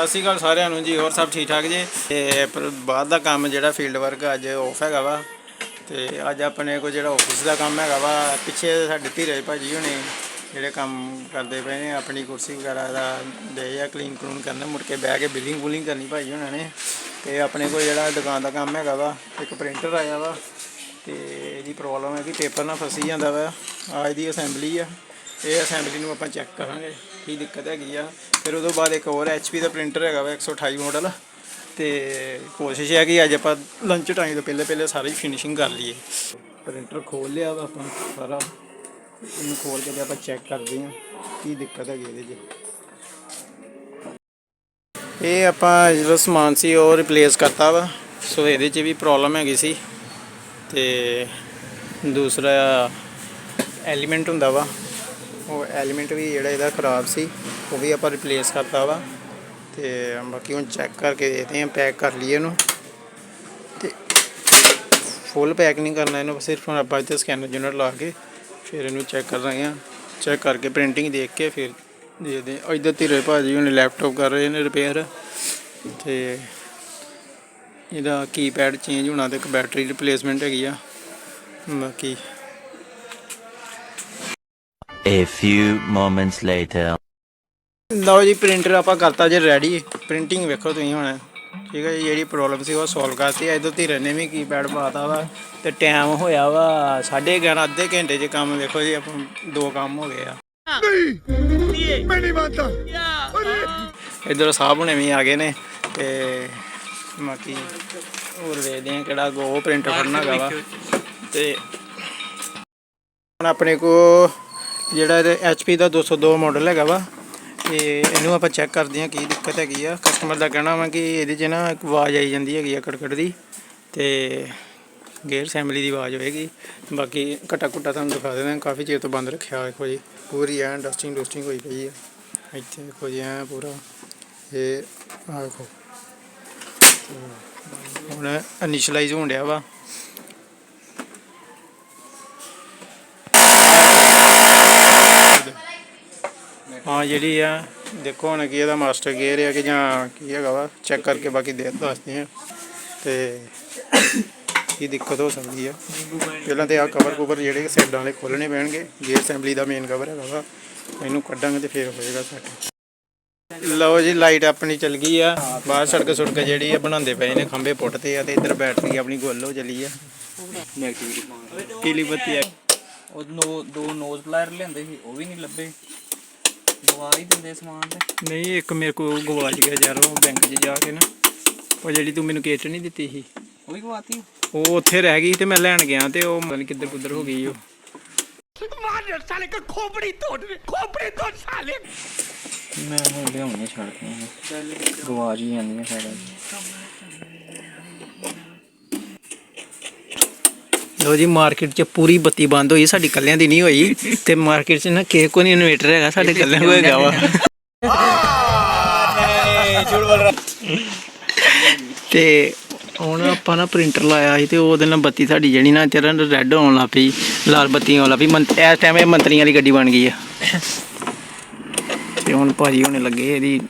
ਸਤਿ ਸ਼੍ਰੀ ਅਕਾਲ ਸਾਰਿਆਂ ਨੂੰ ਜੀ, ਹੋਰ ਸਭ ਠੀਕ ਠਾਕ ਜੀ? ਤੇ ਪਰ ਬਾਅਦ ਦਾ ਕੰਮ ਜਿਹੜਾ ਫੀਲਡ ਵਰਕ ਅੱਜ ਆਫ ਹੈਗਾ ਵਾ, ਤੇ ਅੱਜ ਆਪਣੇ ਕੋਲ ਜਿਹੜਾ ਆਫਿਸ ਦਾ ਕੰਮ ਹੈਗਾ ਵਾ, ਪਿੱਛੇ ਸਾਡੇ ਧੀਰੇ ਭਾਜੀ ਹੁਣੇ ਜਿਹੜੇ ਕੰਮ ਕਰਦੇ ਪਏ ਨੇ, ਆਪਣੀ ਕੁਰਸੀ ਵਗੈਰਾ ਦਾ ਦੇ ਆ ਕਲੀਨ ਕਲੂਨ ਕਰਨਾ, ਮੁੜ ਕੇ ਬਹਿ ਕੇ ਬਿਲਿੰਗ ਬੁਲਿੰਗ ਕਰਨੀ ਭਾਜੀ ਉਹਨਾਂ ਨੇ। ਤੇ ਆਪਣੇ ਕੋਲ ਜਿਹੜਾ ਦੁਕਾਨ ਦਾ ਕੰਮ ਹੈਗਾ ਵਾ, ਇੱਕ ਪ੍ਰਿੰਟਰ ਆਇਆ ਵਾ, ਤੇ ਇਹਦੀ ਪ੍ਰੋਬਲਮ ਹੈ ਕਿ ਪੇਪਰ ਨਾਲ ਫਸੀ ਜਾਂਦਾ ਵਾ ਅੱਜ ਦੀ ਅਸੈਂਬਲੀ ਆ, ਇਹ ਅਸੈਂਬਲੀ ਨੂੰ ਆਪਾਂ ਚੈੱਕ ਕਰਾਂਗੇ। ਕੀ ਦਿੱਕਤ ਹੈਗੀ ਆ। ਫਿਰ ਉਦੋਂ ਬਾਅਦ ਇੱਕ ਹੋਰ HP ਦਾ ਪ੍ਰਿੰਟਰ ਹੈਗਾ ਵਾ 128 ਮਾਡਲ ਤੇ ਕੋਸ਼ਿਸ਼ ਹੈ ਕਿ ਅੱਜ ਆਪਾਂ ਲੰਚ ਟਾਈਮ ਤੋਂ ਪਹਿਲੇ ਪਹਿਲੇ ਸਾਰੀ ਫਿਨਿਸ਼ਿੰਗ ਕਰ ਲਈਏ। ਪ੍ਰਿੰਟਰ ਖੋਲ ਲਿਆ ਵਾ ਆਪਾਂ ਸਾਰਾ। ਇਹਨੂੰ ਖੋਲ ਕੇ ਤੇ ਆਪਾਂ ਚੈੱਕ ਕਰਦੇ ਹਾਂ ਕੀ ਦਿੱਕਤ ਹੈਗੀ ਇਹਦੇ 'ਚ। ਇਹ ਆਪਾਂ ਜਿਹੜਾ ਸਮਾਨ ਸੀ ਉਹ ਰਿਪਲੇਸ ਕਰਤਾ ਵਾ। ਸੋ ਇਹਦੇ 'ਚ ਵੀ ਪ੍ਰੋਬਲਮ ਹੈਗੀ ਸੀ। ਤੇ ਦੂਸਰਾ ਐਲੀਮੈਂਟ ਹੁੰਦਾ ਵਾ। ਉਹ ਐਲੀਮੈਂਟ ਵੀ ਜਿਹੜਾ ਇਹਦਾ ਖਰਾਬ ਸੀ, ਉਹ ਵੀ ਆਪਾਂ ਰਿਪਲੇਸ ਕਰਤਾ ਵਾ। ਤੇ ਬਾਕੀ ਹੁਣ ਚੈੱਕ ਕਰਕੇ ਦੇਖਦੇ ਹਾਂ ਪੈਕ ਕਰ ਲਈਏ ਇਹਨੂੰ। ਤੇ ਫੁੱਲ ਪੈਕ ਨਹੀਂ ਕਰਨਾ ਇਹਨੂੰ ਸਿਰਫ ਹੁਣ ਆਪਾਂ ਇੱਥੇ ਸਕੈਨਰ ਯੂਨਿਟ ਲਾ ਕੇ ਫਿਰ ਇਹਨੂੰ ਚੈੱਕ ਕਰ ਰਹੇ ਹਾਂ। ਚੈੱਕ ਕਰਕੇ ਪ੍ਰਿੰਟਿੰਗ ਦੇਖ ਕੇ ਫਿਰ ਦੇਖਦੇ ਹਾਂ। ਇੱਧਰ ਧੀਰੇ ਭਾਜੀ ਹੁਣ ਲੈਪਟਾਪ ਕਰ ਰਹੇ ਨੇ ਰਿਪੇਅਰ ਤੇ ਇਹਦਾ ਕੀਪੈਡ ਚੇਂਜ ਹੋਣਾ ਤੇ ਇੱਕ ਬੈਟਰੀ ਰਿਪਲੇਸਮੈਂਟ ਹੈਗੀ ਆ। ਬਾਕੀ A few moments later. ਲਓ ਜੀ ਪ੍ਰਿੰਟਰ ਆਪਾਂ ਕਰਤਾ ਜੇ ਰੈਡੀ ਪ੍ਰਿੰਟਿੰਗ ਵੇਖੋ ਤੁਸੀਂ ਹੁਣ। ਠੀਕ ਹੈ ਜੀ, ਜਿਹੜੀ ਪ੍ਰੋਬਲਮ ਸੀ ਉਹ ਸੋਲਵ ਕਰਤੀ। ਹੈ ਧੀਰੇ ਨੇ ਵੀ ਕੀਪੈਡ ਪਾਤਾ ਵਾ ਤੇ ਟਾਈਮ ਹੋਇਆ ਵਾ 11:30 ਅੱਧੇ ਘੰਟੇ 'ਚ ਕੰਮ ਵੇਖੋ ਜੀ, ਆਪਾਂ ਦੋ ਕੰਮ ਹੋ ਗਏ ਆ। ਇਧਰ ਸਾਹਿਬ ਹੁਣੇ ਵੀ ਆ ਗਏ ਨੇ ਤੇ ਬਾਕੀ ਹੋਰ ਵੇਖਦੇ ਆ ਕਿਹੜਾ ਗੋ ਪ੍ਰਿੰਟਰ ਫੜਨਾ ਹੈਗਾ ਵਾ। ਤੇ ਹੁਣ ਆਪਣੇ ਕੋ ਜਿਹੜਾ ਇਹਦੇ HP ਦਾ 202 ਮਾਡਲ ਹੈਗਾ ਵਾ, ਤੇ ਇਹਨੂੰ ਆਪਾਂ ਚੈੱਕ ਕਰਦੇ ਹਾਂ ਕੀ ਦਿੱਕਤ ਹੈਗੀ ਆ। ਕਸਟਮਰ ਦਾ ਕਹਿਣਾ ਵਾ ਕਿ ਇਹਦੇ 'ਚ ਨਾ ਇੱਕ ਆਵਾਜ਼ ਆਈ ਜਾਂਦੀ ਹੈਗੀ ਆ ਕੜਕੜ ਦੀ, ਤੇ ਗੇਅਰ ਅਸੈਂਬਲੀ ਦੀ ਆਵਾਜ਼ ਹੋਏਗੀ। ਬਾਕੀ ਘਟਾ ਘੁੱਟਾ ਤੁਹਾਨੂੰ ਦਿਖਾ ਦਿੰਦੇ ਹਾਂ, ਕਾਫੀ ਚਿਰ ਤੋਂ ਬੰਦ ਰੱਖਿਆ ਵੇਖੋ ਜੀ। ਪੂਰੀ ਐਂ ਡਸਟਿੰਗ ਡਸਟਿੰਗ ਹੋਈ ਪਈ ਆ। ਇੱਥੇ ਦੇਖੋ ਜੀ ਐਂ ਪੂਰਾ, ਇਹ ਆਹ ਦੇਖੋ। ਹੁਣ ਇਨੀਸ਼ਲਾਈਜ਼ ਹੋਣ ਡਿਆ ਵਾ। ਹਾਂ ਜਿਹੜੀ ਆ ਦੇਖੋ ਹੁਣ ਕੀ ਇਹਦਾ ਮਾਸਟਰ ਗੇਅਰ ਆ ਕਿ ਜਾਂ ਕੀ ਹੈਗਾ ਵਾ ਚੈੱਕ ਕਰਕੇ ਬਾਕੀ ਦੇ ਦੱਸਦੇ ਆ। ਤੇ ਕੀ ਦਿੱਕਤ ਹੋ ਸਕਦੀ ਆ। ਪਹਿਲਾਂ ਤੇ ਆ ਕਵਰ ਕਵਰ ਜਿਹੜੇ ਸਾਈਡਾਂ ਵਾਲੇ ਖੋਲਣੇ ਪੈਣਗੇ ਗੇਅਰ ਅਸੈਂਬਲੀ ਦਾ ਮੇਨ ਕਵਰ ਹੈਗਾ ਵਾ ਇਹਨੂੰ ਕੱਢਾਂਗੇ ਤੇ ਫੇਰ ਹੋਏਗਾ ਸੈੱਟ। ਲਓ ਜੀ ਲਾਈਟ ਆਪਣੀ ਚੱਲ ਗਈ ਆ। ਬਾਹਰ ਸੜਕ ਸੁੜਕ ਜਿਹੜੀ ਆ ਬਣਾਉਂਦੇ ਪਏ ਨੇ ਖੰਭੇ ਪੁੱਟਦੇ ਆ ਤੇ ਇੱਧਰ ਬੈਟਰੀ ਆਪਣੀ ਗੁੱਲ ਹੋ ਚੱਲੀ ਆ। ਪੀਲੀ ਬੱਤੀ ਆ। ਉਹ ਦੋ ਨੋਜ਼ ਪਲਾਇਰ ਲਿਆਂਦੇ ਸੀ ਉਹ ਵੀ ਨਹੀਂ ਲੱਭੇ। ਦਵਾ ਹੀ ਦਿੰਦੇ ਸਮਾਨ ਤੇ। ਨਹੀਂ ਇੱਕ ਮੇਰੇ ਕੋਲ ਗਵਾਚ ਗਿਆ ਯਾਰ ਉਹ ਬੈਂਕ 'ਚ ਜਾ ਕੇ ਨਾ। ਉਹ ਜਿਹੜੀ ਤੂੰ ਮੈਨੂੰ ਕਿਸ਼ਤ ਨਹੀਂ ਦਿੱਤੀ ਸੀ। ਉਹ ਵੀ ਗਵਾਤੀ? ਉਹ ਉੱਥੇ ਰਹਿ ਗਈ ਤੇ ਮੈਂ ਲੈਣ ਗਿਆ ਤੇ ਉਹ ਨਹੀਂ ਕਿੱਧਰ ਕੁੱਧਰ ਹੋ ਗਈ ਉਹ। ਮੈਂ ਹੁਣ ਲਿਆਉਣੀ ਛੱਡ ਕੇ। ਗਵਾ ਜੀ ਜਾਂਦੀਆਂ ਸਾਰਾ। ਲੋ ਜੀ ਮਾਰਕੀਟ 'ਚ ਪੂਰੀ ਬੱਤੀ ਬੰਦ ਹੋਈ, ਸਾਡੀ ਕੱਲਿਆਂ ਦੀ ਨਹੀਂ ਹੋਈ। ਤੇ ਮਾਰਕੀਟ 'ਚ ਨਾ ਕਿਸੇ ਕੋ ਨਹੀਂ ਇਨਵੇਟਰ ਹੈਗਾ, ਸਾਡੇ ਕੱਲਿਆਂ ਕੋਲ ਹੈਗਾ ਵਾ। ਤੇ ਹੁਣ ਆਪਾਂ ਨਾ ਪ੍ਰਿੰਟਰ ਲਾਇਆ ਸੀ ਤੇ ਉਹਦੇ ਨਾਲ ਬੱਤੀ ਸਾਡੀ ਜਿਹੜੀ ਨਾ ਤੇਰਾ ਰੈੱਡ ਆਉਣ ਲੱਗ ਪਈ, ਲਾਲ ਬੱਤੀ ਆਉਣ ਲੱਗ ਪਈ। ਇਸ ਟਾਈਮ ਇਹ ਮੰਤਰੀਆਂ ਵਾਲੀ ਗੱਡੀ ਬਣ ਗਈ ਆ। ਤੇ ਹੁਣ ਭਾਜੀ ਹੋਣੇ ਲੱਗੇ ਇਹਦੀ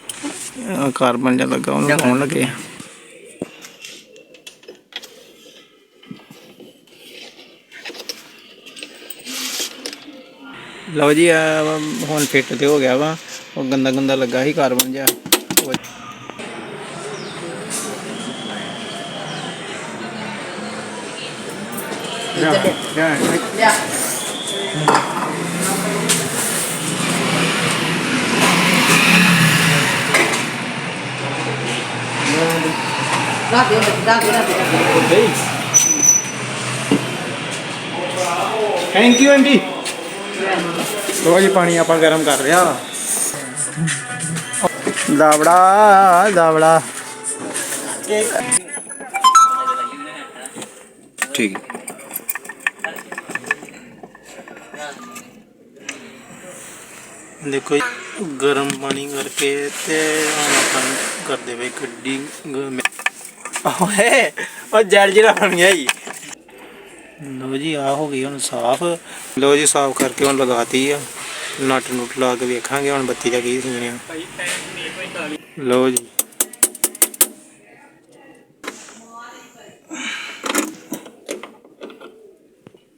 ਕਾਰਬਨ ਜਿਹਾ ਲੱਗਾ, ਉਹਨੂੰ ਲਾਉਣ ਲੱਗੇ ਆ। ਲਓ ਜੀ ਆ ਹੁਣ ਫਿੱਟ ਤੇ ਹੋ ਗਿਆ ਵਾ। ਉਹ ਗੰਦਾ ਗੰਦਾ ਲੱਗਾ ਸੀ ਕਾਰਬਨ ਜਿਹਾ। ਉਹ- ਥੈਂਕ ਯੂ ਆਂਟੀ। ਲੋ ਜੀ ਪਾਣੀ ਆਪਾਂ ਗਰਮ ਕਰ ਰਿਹਾ ਦਾਵੜਾ ਦਾਵੜਾ। ਠੀਕ। ਦੇਖੋ ਗਰਮ ਪਾਣੀ ਕਰਕੇ ਤੇ ਹੁਣ ਆਪਾਂ ਕਰਦੇ ਵੇ ਗੱਡੀ ਓਏ ਉਹ ਜੜ ਜਿਹੜਾ ਬਣ ਗਿਆ ਜੀ। ਲੋ ਜੀ ਆ ਹੋ ਗਈ ਹੁਣ ਸਾਫ਼। ਲੋ ਜੀ ਸਾਫ਼ ਕਰਕੇ ਹੁਣ ਲਗਾਤੀ ਆ। ਨਟ ਨੁਟ ਲਾ ਕੇ ਵੇਖਾਂਗੇ ਹੁਣ ਬੱਤੀ ਦਾ ਕੀ ਸੀਨ ਲੋ ਜੀ।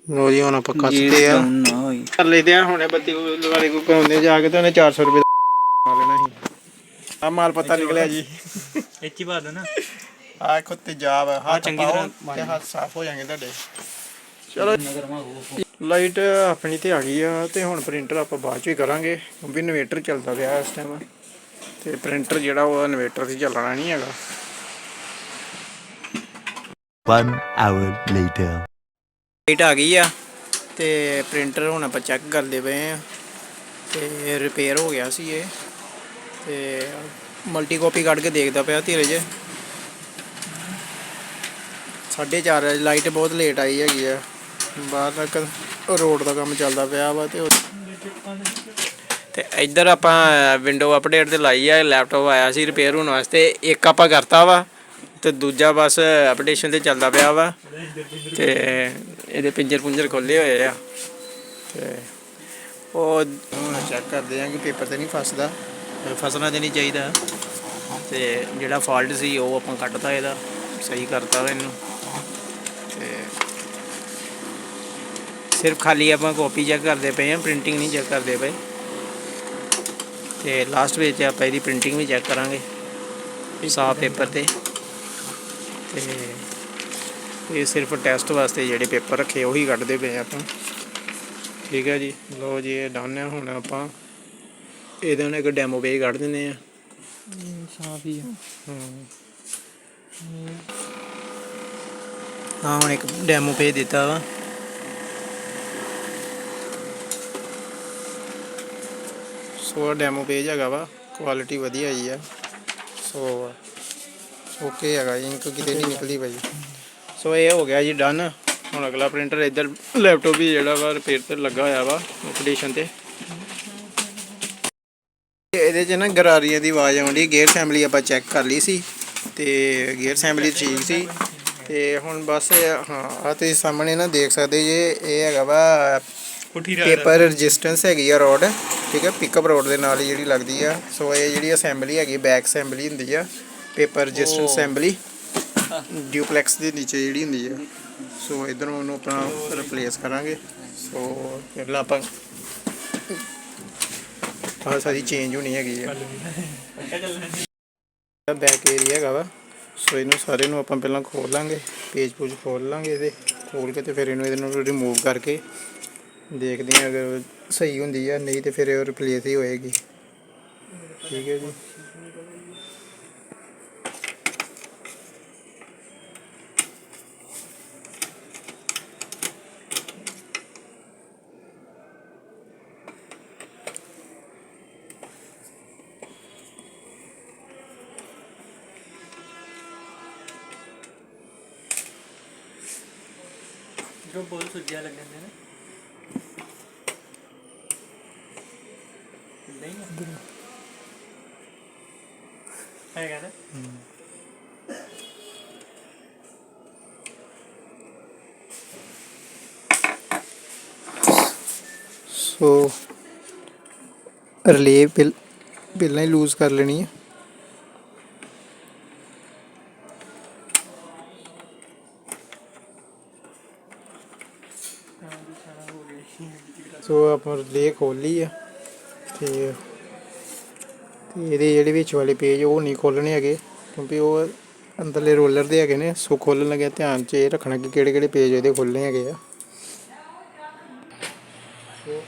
ਲੋ ਜੀ ਹੁਣ ਆਪਾਂ ਕੱਸਦੇ ਆ। ਕਰ ਲੈਦੇ ਆ ਹੁਣੇ ਬੱਤੀ ਵਾਲੇ ਕੋ ਪਾਉਂਦੇ ਜਾ ਕੇ ਤੇ ਉਹਨੇ 400 ਰੁਪਏ ਦਾ ਲੈਣਾ ਸੀ। ਆ ਮਾਲ ਪਤਾ ਨਿਕਲਿਆ ਜੀ। ਇੱਚੀ ਬਾਦ ਨਾ ਆ। ਖੁੱਤੇ ਜਾਬ ਹੱਥ ਚੰਗੀ ਤਰ੍ਹਾਂ ਹੱਥ ਸਾਫ਼ ਹੋ ਜਾਣਗੇ ਤੁਹਾਡੇ। ਚਲੋ ਲਾਈਟ ਆਪਣੀ ਤੇ ਆ ਗਈ ਆ ਤੇ ਹੁਣ ਪ੍ਰਿੰਟਰ ਆਪਾਂ ਬਾਅਦ ਚ ਹੀ ਕਰਾਂਗੇ ਕਿਉਂਕਿ ਇਨਵੇਟਰ ਚੱਲਦਾ ਪਿਆ ਇਸ ਟਾਈਮ ਤੇ ਪ੍ਰਿੰਟਰ ਜਿਹੜਾ ਉਹ ਇਨਵੇਟਰ ਤੇ ਚੱਲਣਾ ਨਹੀਂ ਹੈਗਾ। One hour later. ਲਾਈਟ ਆ ਗਈ ਆ ਤੇ ਪ੍ਰਿੰਟਰ ਹੁਣ ਆਪਾਂ ਚੈੱਕ ਕਰਦੇ ਪਏ ਆ। ਤੇ ਰਿਪੇਅਰ ਹੋ ਗਿਆ ਸੀ ਇਹ। ਤੇ ਮਲਟੀ ਕਾਪੀ ਕੱਢ ਕੇ ਦੇਖਦਾ ਪਿਆ ਧੀਰਜ। 4:30 ਲਾਈਟ ਬਹੁਤ ਲੇਟ ਆਈ ਹੈਗੀ ਆ। ਬਾਹਰ ਤੱਕ ਰੋਡ ਦਾ ਕੰਮ ਚੱਲਦਾ ਪਿਆ ਵਾ ਤੇ ਤੇ ਇੱਧਰ ਆਪਾਂ ਵਿੰਡੋ ਅਪਡੇਟ ਤੇ ਲਾਈ ਆ ਲੈਪਟਾਪ ਆਇਆ ਸੀ ਰਿਪੇਅਰ ਹੋਣ ਵਾਸਤੇ ਇੱਕ ਆਪਾਂ ਕਰਤਾ ਵਾ ਤੇ ਦੂਜਾ ਬਸ ਅਪਡੇਸ਼ਨ ਤੇ ਚੱਲਦਾ ਪਿਆ ਵਾ ਤੇ ਇਹਦੇ ਪਿੰਜਰ ਪੁੰਜਰ ਖੋਲੇ ਹੋਏ ਆ ਤੇ ਉਹ ਚੈੱਕ ਕਰਦੇ ਆ ਕਿ ਪੇਪਰ ਤੇ ਨਹੀਂ ਫਸਦਾ। ਫਸਣਾ ਤੇ ਨਹੀਂ ਚਾਹੀਦਾ। ਤੇ ਜਿਹੜਾ ਫਾਲਟ ਸੀ ਉਹ ਆਪਾਂ ਕੱਢਤਾ ਇਹਦਾ ਸਹੀ ਕਰਤਾ ਇਹਨੂੰ ਤੇ ਸਿਰਫ ਖਾਲੀ ਆਪਾਂ ਕਾਪੀ ਚੈੱਕ ਕਰਦੇ ਪਏ ਆ ਪ੍ਰਿੰਟਿੰਗ ਨਹੀਂ ਚੈੱਕ ਕਰਦੇ ਪਏ। ਤੇ ਲਾਸਟ ਵਿੱਚ ਆਪਾਂ ਇਹਦੀ ਪ੍ਰਿੰਟਿੰਗ ਵੀ ਚੈੱਕ ਕਰਾਂਗੇ ਸਾਫ਼ ਪੇਪਰ ਤੇ। ਤੇ ਇਹ ਸਿਰਫ ਟੈਸਟ ਵਾਸਤੇ ਜਿਹੜੇ ਪੇਪਰ ਰੱਖੇ ਉਹੀ ਕੱਢਦੇ ਪਏ ਆਪਾਂ। ਠੀਕ ਹੈ ਜੀ? ਲਓ ਜੀ ਇਹ ਡਨ ਹੈ ਹੁਣ ਆਪਾਂ ਇਹਦੇ ਨਾਲ ਇੱਕ ਡੈਮੋ ਪੇਜ ਕੱਢ ਦਿੰਦੇ ਆ। ਸਾਫ਼ ਹੀ। ਹਾਂ ਹੁਣ ਇੱਕ ਡੈਮੋ ਪੇਜ ਦਿੱਤਾ ਵਾ। ਸੋ ਡੈਮੋ ਪੇਜ ਹੈਗਾ ਵਾ ਕੁਆਲਿਟੀ ਵਧੀਆ ਆਈ ਆ। ਸੋ ਓਕੇ ਹੈਗਾ ਇੰਕ ਕਿਤੇ ਨਹੀਂ ਨਿਕਲੀ ਭਾਈ ਸੋ ਇਹ ਹੋ ਗਿਆ ਜੀ ਡਨ ਹੁਣ ਅਗਲਾ ਪ੍ਰਿੰਟਰ ਇੱਧਰ ਲੈਪਟਾਪ ਵੀ ਜਿਹੜਾ ਵਾ ਰਿਪੇਅਰ ਤੇ ਲੱਗਾ ਹੋਇਆ ਵਾ ਕੰਡੀਸ਼ਨ ਤੇ। ਇਹਦੇ 'ਚ ਨਾ ਗਰਾਰੀਆਂ ਦੀ ਆਵਾਜ਼ ਆਉਂਦੀ ਗੇਅਰ ਅਸੈਂਬਲੀ ਆਪਾਂ ਚੈੱਕ ਕਰ ਲਈ ਸੀ, ਤੇ ਗੇਅਰ ਅਸੈਂਬਲੀ ਠੀਕ ਸੀ। ਤੇ ਹੁਣ ਬਸ ਹਾਂ ਆ ਤੁਸੀਂ ਸਾਹਮਣੇ ਨਾ ਦੇਖ ਸਕਦੇ ਜੇ, ਇਹ ਹੈਗਾ ਵਾ ਪੁੱਠੀ ਪੇਪਰ ਰੈਜ਼ਿਸਟੈਂਸ ਹੈਗੀ ਆ ਰੋਡ ਠੀਕ ਹੈ ਪਿਕਅਪ ਰੋਡ ਦੇ ਨਾਲ ਹੀ ਜਿਹੜੀ ਲੱਗਦੀ ਆ। ਸੋ ਇਹ ਜਿਹੜੀ ਅਸੈਂਬਲੀ ਹੈਗੀ ਬੈਕ ਅਸੈਂਬਲੀ ਹੁੰਦੀ ਆ ਪੇਪਰ ਰੈਜ਼ਿਸਟੈਂਸ ਅਸੈਂਬਲੀ ਡਿਊਪਲੈਕਸ ਦੇ ਨੀਚੇ ਜਿਹੜੀ ਹੁੰਦੀ ਆ। ਸੋ ਇਧਰੋਂ ਉਹਨੂੰ ਆਪਣਾ ਰਿਪਲੇਸ ਕਰਾਂਗੇ। ਸੋ ਪਹਿਲਾਂ ਆਪਾਂ ਆਹ ਸਾਰੀ ਚੇਂਜ ਹੋਣੀ ਹੈਗੀ ਆ। ਬੈਕ ਏਰੀਆ ਹੈਗਾ ਵਾ। ਸੋ ਇਹਨੂੰ ਸਾਰੇ ਨੂੰ ਆਪਾਂ ਪਹਿਲਾਂ ਖੋਲ ਲਾਂਗੇ ਪੇਜ ਪੂਜ ਖੋਲ ਲਾਂਗੇ ਇਹਦੇ। ਖੋਲ ਕੇ ਤੇ ਫਿਰ ਇਹਨੂੰ ਇਹਦੇ ਨੂੰ ਰਿਮੂਵ ਕਰਕੇ ਦੇਖਦੇ ਹਾਂ ਅਗਰ ਸਹੀ ਹੁੰਦੀ ਹੈ ਨਹੀਂ ਤੇ ਫਿਰ ਇਹ ਰਿਪਲੇਸ ਹੀ ਹੋਏਗੀ। ਠੀਕ ਹੈ ਜੀ। ਜੋ ਬਹੁਤ ਸੁੱਜਿਆ ਲੱਗਣ ਦੇ ਨਹੀਂ ਹੈਗਾ ਨਾ। ਸੋ ਰਿਲੇ ਪਹਿ- ਪਹਿਲਾਂ ਹੀ ਲੂਜ਼ ਕਰ ਲੈਣੀ ਹੈ ਸੋ ਆਪਾਂ ਰਿਲੇ ਖੋਲ ਲਈ ਆ ਤੇ ਤੇ ਇਹਦੇ ਜਿਹੜੇ ਵਿੱਚ ਵਾਲੇ ਪੇਜ ਉਹ ਨਹੀਂ ਖੋਲਣੇ ਹੈਗੇ, ਕਿਉਂਕਿ ਉਹ ਅੰਦਰਲੇ ਰੋਲਰ ਦੇ ਹੈਗੇ ਨੇ, ਸੋ ਖੋਲਣ ਲੱਗਿਆ ਧਿਆਨ 'ਚ ਇਹ ਰੱਖਣਾ ਕਿ ਕਿਹੜੇ ਕਿਹੜੇ ਪੇਜ ਇਹਦੇ ਖੋਲਣੇ ਹੈਗੇ ਆ। ਸੋ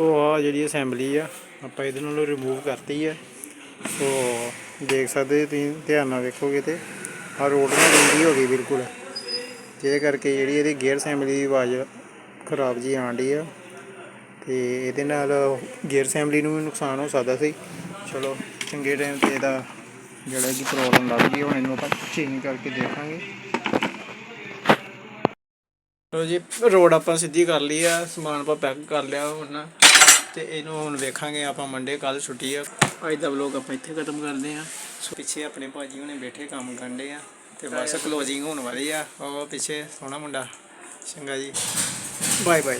ਆ ਜਿਹੜੀ ਅਸੈਂਬਲੀ ਆ, ਆਪਾਂ ਇਹਦੇ ਨਾਲ ਰਿਮੂਵ ਕਰਤੀ ਆ। ਸੋ ਦੇਖ ਸਕਦੇ ਤੁਸੀਂ, ਧਿਆਨ ਨਾਲ ਵੇਖੋਗੇ ਤੇ ਆ ਰੋਡ ਨਾਲ ਗੰਦੀ ਹੋ ਗਈ ਬਿਲਕੁਲ। ਜਿਹਦੇ ਕਰਕੇ ਜਿਹੜੀ ਇਹਦੀ ਗੇਅਰ ਅਸੈਂਬਲੀ ਦੀ ਆਵਾਜ਼ ਖਰਾਬ ਜੀ ਆਂਡੀ ਆ। ਤੇ ਇਹਦੇ ਨਾਲ ਗੇਅਰ ਅਸੈਂਬਲੀ ਨੂੰ ਵੀ ਨੁਕਸਾਨ ਹੋ ਸਕਦਾ ਸੀ। ਚਲੋ, ਚੰਗੇ ਟਾਈਮ ਤੇ ਇਹਦਾ ਜਿਹੜਾ ਕਿ ਪ੍ਰੋਬਲਮ ਲੱਗ ਗਈ, ਹੁਣ ਇਹਨੂੰ ਆਪਾਂ ਚੇਂਜ ਕਰਕੇ ਦੇਖਾਂਗੇ। ਲੋ ਜੀ ਰੋਡ ਆਪਾਂ ਸਿੱਧੀ ਕਰ ਲਈ ਆ, ਸਮਾਨ ਆਪਾਂ ਪੈਕ ਕਰ ਲਿਆ ਹੁਣ। ਤੇ ਇਹਨੂੰ ਹੁਣ ਵੇਖਾਂਗੇ ਆਪਾਂ ਮੰਡੇ ਕੱਲ ਛੁੱਟੀ ਆ। ਅੱਜ ਦਾ ਵਲੋਗ ਆਪਾਂ ਇੱਥੇ ਖਤਮ ਕਰਦੇ ਆ ਸੋ ਪਿੱਛੇ ਆਪਣੇ ਭਾਜੀ ਹੁਣੇ ਬੈਠੇ ਕੰਮ ਕਰਦੇ ਆ ਤੇ ਬਸ ਕਲੋਜ਼ਿੰਗ ਹੋਣ ਵਾਲੀ ਆ। ਉਹ ਪਿੱਛੇ ਸੋਹਣਾ ਮੁੰਡਾ, ਚੰਗਾ ਜੀ। Bye bye